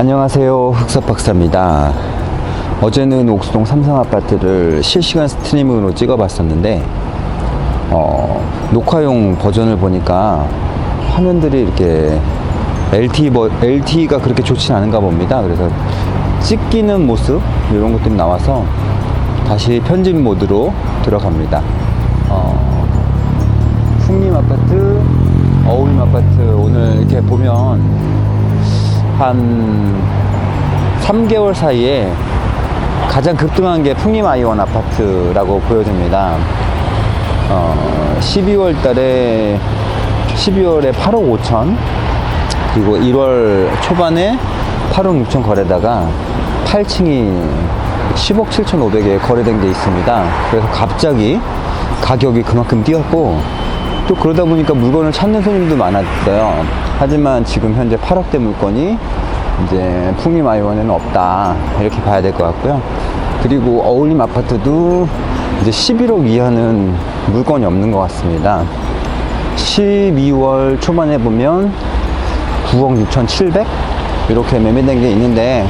안녕하세요. 흑석박사입니다. 어제는 옥수동 삼성 아파트를 실시간 스트리밍으로 찍어봤었는데, 어, 녹화용 버전을 보니까 화면들이 이렇게 LTE, 버, LTE가 그렇게 좋진 않은가 봅니다. 그래서 찍기는 모습, 이런 것들이 나와서 다시 편집 모드로 들어갑니다. 어, 풍림 아파트, 어울림 아파트 오늘 이렇게 보면 한 3개월 사이에 가장 급등한 게 풍림 아이원 아파트라고 보여집니다. 어, 12월 달에 12월에 8억 5천 그리고 1월 초반에 8억 6천 거래다가 8층이 10억 7천 5백에 거래된 게 있습니다. 그래서 갑자기 가격이 그만큼 뛰었고 또 그러다 보니까 물건을 찾는 손님도 많았어요. 하지만 지금 현재 8억대 물건이 이제 풍림 아이원에는 없다. 이렇게 봐야 될 것 같고요. 그리고 어울림 아파트도 이제 11억 이하는 물건이 없는 것 같습니다. 12월 초반에 보면 9억 6,700 이렇게 매매된 게 있는데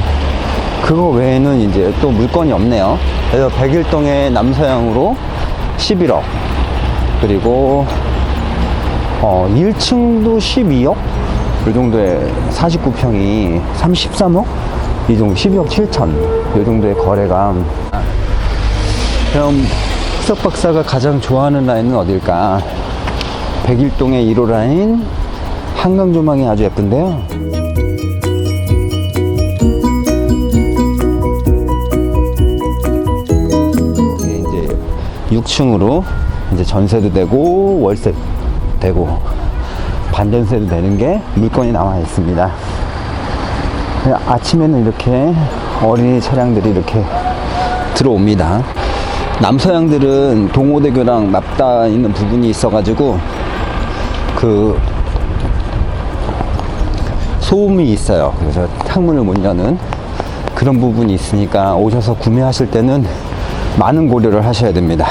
그거 외에는 이제 또 물건이 없네요. 그래서 백일동의 남서향으로 11억 그리고 어 1층도 12억 이 정도의 49평이 33억 이 정도 12억 7천 이 정도의 거래가 그럼 흑석 박사가 가장 좋아하는 라인은 어딜까? 백일동의 1호 라인 한강 조망이 아주 예쁜데요. 이제 6층으로 이제 전세도 되고 월세 되고 반전세도 되는 게 물건이 나와 있습니다. 아침에는 이렇게 어린이 차량들이 이렇게 들어옵니다. 남서양들은 동호대교랑 맞닿아 있는 부분이 있어가지고 그 소음이 있어요. 그래서 창문을 못 여는 그런 부분이 있으니까 오셔서 구매하실 때는 많은 고려를 하셔야 됩니다.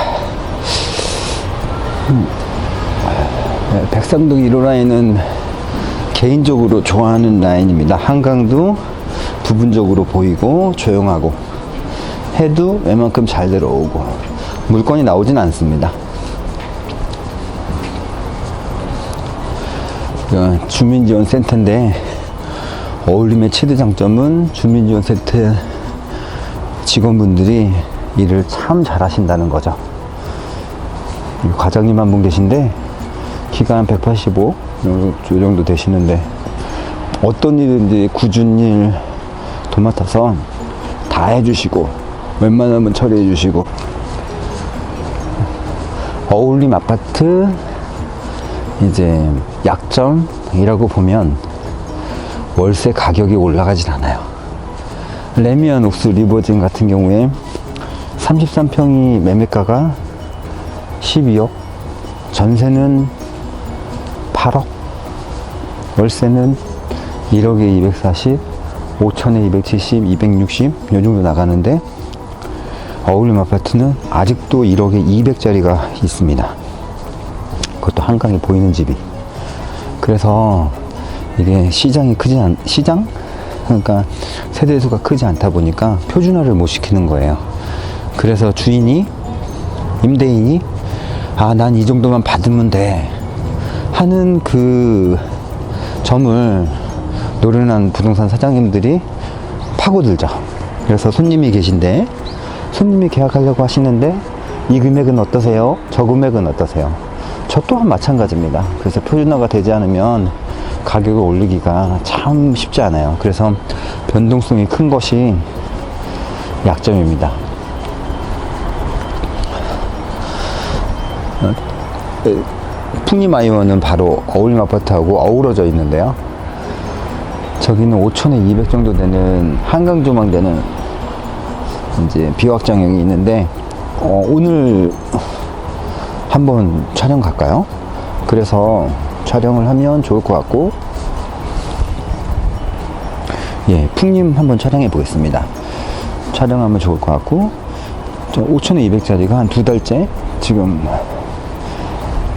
음. 네, 백삼동 1호 라인은 개인적으로 좋아하는 라인입니다. 한강도 부분적으로 보이고 조용하고 해도 웬만큼 잘 들어오고 물건이 나오진 않습니다. 그 주민지원 센터인데 어울림의 최대 장점은 주민지원 센터 직원분들이 일을 참 잘하신다는 거죠. 이 과장님 한 분 계신데 키가 한 185, 요 정도 되시는데 어떤 일인지 굳은 일 도맡아서 다 해주시고 웬만하면 처리해 주시고. 어울림 아파트 이제 약점이라고 보면 월세 가격이 올라가진 않아요. 레미안 옥수 리버진 같은 경우에 33평이 매매가가 12억, 전세는 8억, 월세는 1억에 240, 5천에 270, 260, 요 정도 나가는데 어울림 아파트는 아직도 1억에 200짜리가 있습니다. 그것도 한강에 보이는 집이. 그래서 이게 시장이 크지 않, 시장? 그러니까 세대수가 크지 않다 보니까 표준화를 못 시키는 거예요. 그래서 주인이, 임대인이, 아, 난 이 정도만 받으면 돼. 하는 그 점을 노련한 부동산 사장님들이 파고들죠. 그래서 손님이 계신데, 손님이 계약하려고 하시는데, 이 금액은 어떠세요? 저 금액은 어떠세요? 저 또한 마찬가지입니다. 그래서 표준화가 되지 않으면 가격을 올리기가 참 쉽지 않아요. 그래서 변동성이 큰 것이 약점입니다. 어, 에, 풍림 아이원은 바로 어울림 아파트하고 어우러져 있는데요. 저기는 5천에 200 정도 되는 한강 조망되는 이제 비확장형이 있는데 어, 오늘 한번 촬영 갈까요? 그래서 촬영을 하면 좋을 것 같고 예 풍림 한번 촬영해 보겠습니다 촬영하면 좋을 것 같고 5천에 200짜리가 한 두 달째 지금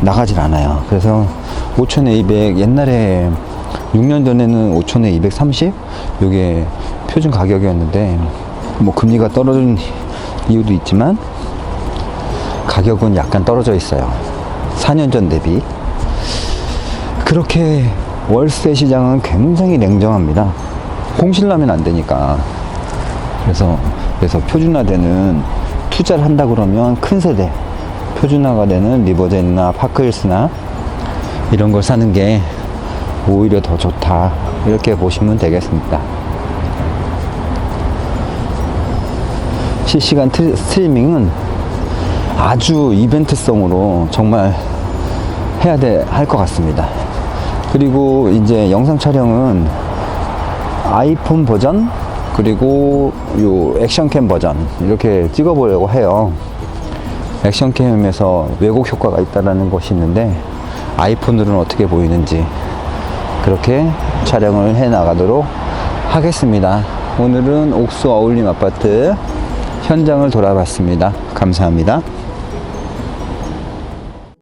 나가질 않아요 그래서 5천에 200 옛날에 6년 전에는 5천에 230? 이게 표준 가격이었는데 뭐 금리가 떨어진 이유도 있지만 가격은 약간 떨어져 있어요. 4년 전 대비. 그렇게 월세 시장은 굉장히 냉정합니다. 공실나면 안 되니까. 그래서 그래서 표준화되는 투자를 한다 그러면 큰 세대 표준화가 되는 리버젠이나 파크힐스나 이런 걸 사는 게 오히려 더 좋다 이렇게 보시면 되겠습니다. 실시간 트- 스트리밍은 아주 이벤트성으로 정말 해야 돼 할 것 같습니다. 그리고 이제 영상 촬영은 아이폰 버전 그리고 요 액션캠 버전 이렇게 찍어보려고 해요. 액션캠에서 왜곡 효과가 있다라는 것이 있는데 아이폰으로는 어떻게 보이는지 그렇게 촬영을 해 나가도록 하겠습니다. 오늘은 옥수 어울림 아파트 현장을 돌아봤습니다. 감사합니다.